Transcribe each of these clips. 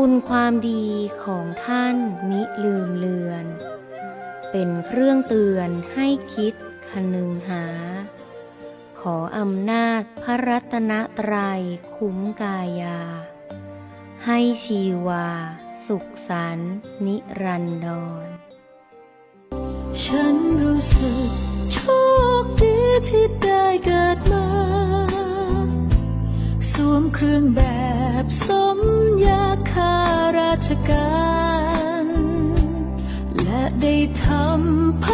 คุณความดีของท่านมิลืมเลือน เป็นเครื่องเตือนให้คิดคนึงหา ขออำนาจพระรัตนตรัยคุ้มกายา ให้ชีวา สุขสันนิรันดร ฉันรู้สึกโชคดีที่ได้เกิดมา สวมเครื่องแบบส ชการ และได้ทำ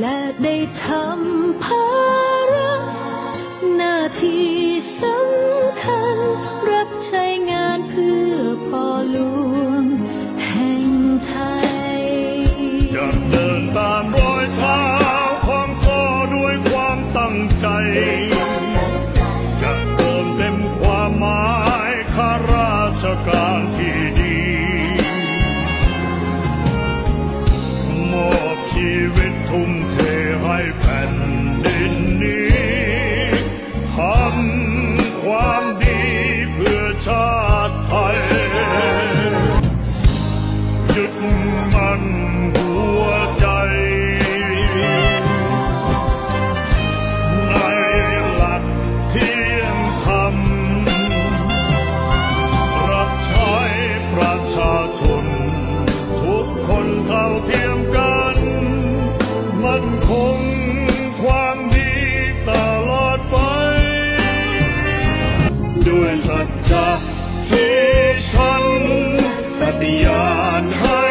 และได้ทำภาระหน้าที่สำคัญ รับใช้งานเพื่อพ่อหลวงแห่งไทยจะเดินตามรอยเท้าของพ่อด้วยความตั้งใจ ที่ฉันปฏิญาณให้